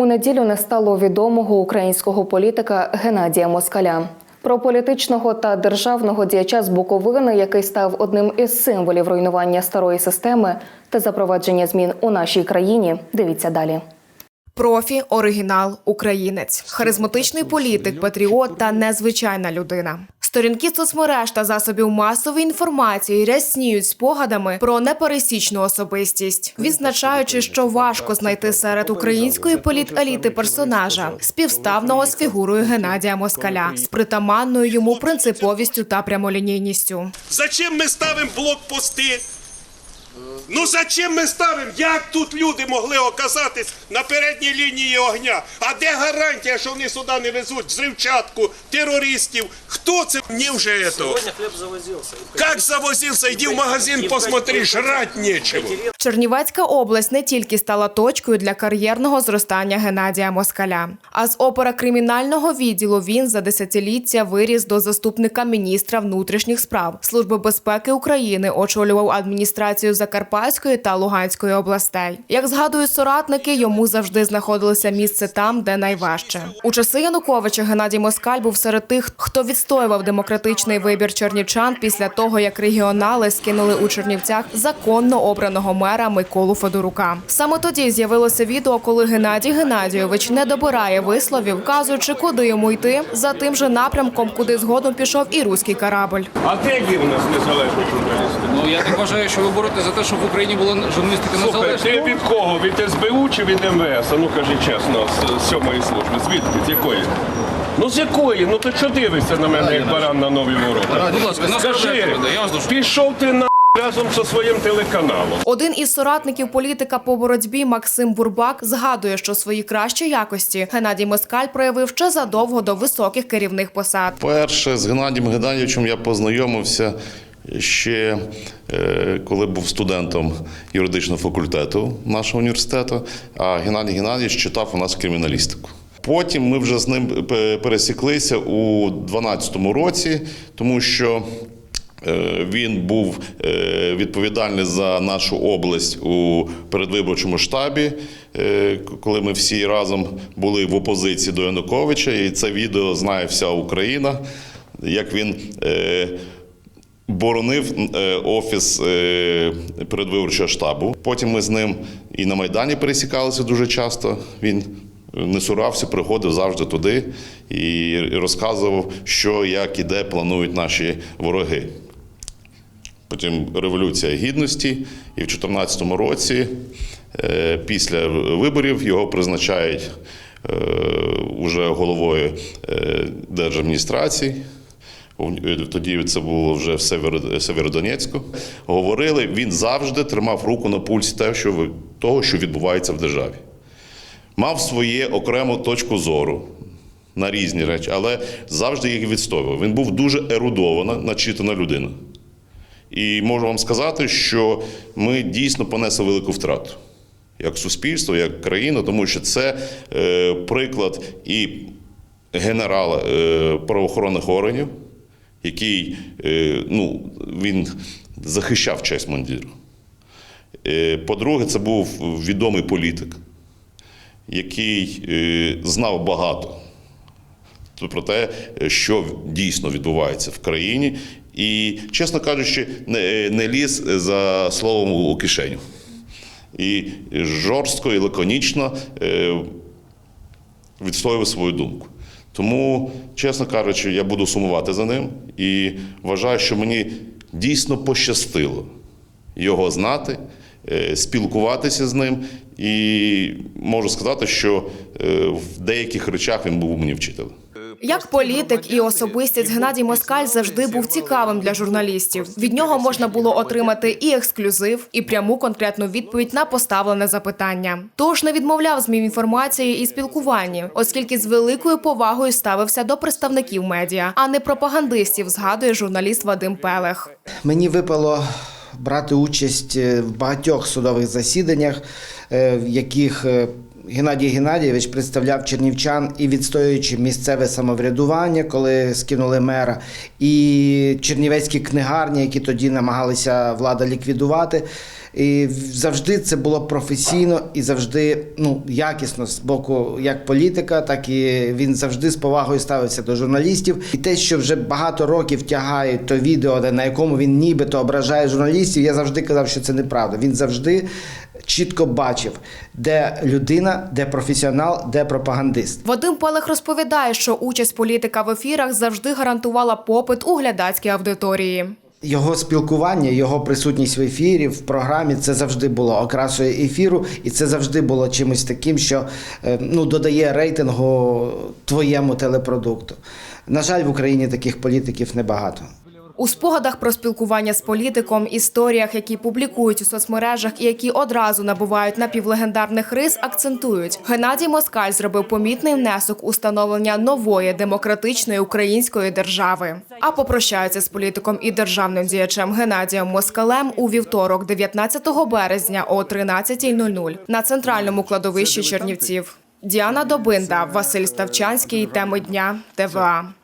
У неділю не стало відомого українського політика Геннадія Москаля. Про політичного та державного діяча з Буковини, який став одним із символів руйнування старої системи та запровадження змін у нашій країні. Дивіться далі. Профі, оригінал, українець, харизматичний політик, патріот та незвичайна людина. Сторінки соцмереж та засобів масової інформації рясніють спогадами про непересічну особистість, відзначаючи, що важко знайти серед української політеліти персонажа, співставного з фігурою Геннадія Москаля, з притаманною йому принциповістю та прямолінійністю. Зачем ми ставимо блокпости? Ну зачем ми ставимо? Як тут люди могли оказатись на передній лінії огня? А де гарантія, що вони сюди не везуть взривчатку, терористів? Хто це? Мені вже это. Сегодня хлеб завозился. Как завозився? Йди в магазин, посмотри, жрать нечего. Чернівецька область не тільки стала точкою для кар'єрного зростання Геннадія Москаля, а з опера кримінального відділу він за десятиліття виріс до заступника міністра внутрішніх справ Служби безпеки України, очолював адміністрацію Закарпатської та Луганської областей. Як згадують соратники, йому завжди знаходилося місце там, де найважче. У часи Януковича Геннадій Москаль був серед тих, хто відстоював демократичний вибір чернівчан після того, як регіонали скинули у Чернівцях законно обраного мера Миколу Федорука. Саме тоді з'явилося відео, коли Геннадій Геннадійович не добирає висловів, вказуючи, куди йому йти за тим же напрямком, куди згодом пішов і руський корабль. А де є в нас незалежні журналісти? Ну я так вважаю, що ви боретеся за те, щоб в Україні була журналістика Слухай, незалежна. ти від кого? Від СБУ чи від МВС? А ну кажи чесно, з- сьомої служби. Звідки? З якої? Ну з якої? Ну ти що дивишся на мене, як баран на нові ворота? Будь ласка, нас Скажи, я вас дуже пішов ти на разом зі своїм телеканалом. Один із соратників політика по боротьбі Максим Бурбак згадує, що свої кращі якості Геннадій Москаль проявив ще задовго до високих керівних посад. Перше з Геннадієм Геннадійовичем я познайомився ще е, коли був студентом юридичного факультету нашого університету, а Геннадій Геннадійович читав у нас криміналістику. Потім ми вже з ним пересіклися у 2012 році, тому що Е, Він був е, відповідальний за нашу область у передвиборчому штабі, коли ми всі разом були в опозиції до Януковича. І це відео знає вся Україна, як він боронив е, офіс е, передвиборчого штабу. Потім ми з ним і на Майдані пересікалися дуже часто. Він не сурався, приходив завжди туди і розказував, що, як і де планують наші вороги. Потім Революція Гідності, і в 2014 році, е, після виборів, його призначають уже головою держадміністрації. У- Тоді це було вже в Северодонецьку. Говорили, він завжди тримав руку на пульсі того, що відбувається в державі. Мав своє окрему точку зору на різні речі, але завжди їх відстоював. Він був дуже ерудована, начитана людина. І можу вам сказати, що ми дійсно понесли велику втрату як суспільство, як країна, тому що це е, приклад і генерала е, правоохоронних органів, який е, ну, він захищав честь мундіру. Е, по-друге, це був відомий політик, який е, знав багато про те, що дійсно відбувається в країні, і, чесно кажучи, не, ліз за словом у кишеню. І жорстко і лаконічно відстоював свою думку. Тому, чесно кажучи, я буду сумувати за ним і вважаю, що мені дійсно пощастило його знати, е, спілкуватися з ним. І можу сказати, що е, в деяких речах він був мені вчителем. Як політик і особистість Геннадій Москаль завжди був цікавим для журналістів. Від нього можна було отримати і ексклюзив, і пряму конкретну відповідь на поставлене запитання. Тож не відмовляв змін інформації і спілкуванні, оскільки з великою повагою ставився до представників медіа, а не пропагандистів, згадує журналіст Вадим Пелех. Мені випало брати участь е, в багатьох судових засіданнях, е, в яких е, Геннадій Геннадійович представляв чернівчан і відстоюючи місцеве самоврядування, коли скинули мера, і чернівецькі книгарні, які тоді намагалися влада ліквідувати. І завжди це було професійно і завжди ну, якісно з боку як політика, так і він завжди з повагою ставився до журналістів. І те, що вже багато років тягають то відео, де- на якому він нібито ображає журналістів, я завжди казав, що це неправда. Він завжди чітко бачив, де людина, де професіонал, де пропагандист. Вадим Пелех розповідає, що участь політика в ефірах завжди гарантувала попит у глядацькій аудиторії. Його спілкування, його присутність в ефірі, в програмі це завжди було окрасою ефіру, і це завжди було чимось таким, що е, ну, додає рейтингу твоєму телепродукту. На жаль, в Україні таких політиків небагато. У спогадах про спілкування з політиком, історіях, які публікують у соцмережах і які одразу набувають напівлегендарних рис, акцентують. Геннадій Москаль зробив помітний внесок у становлення нової демократичної української держави. А попрощаються з політиком і державним діячем Геннадієм Москалем у вівторок, 19 березня о 13.00 на центральному кладовищі Чернівців. Діана Добинда, Василь Ставчанський. Теми дня ТВА.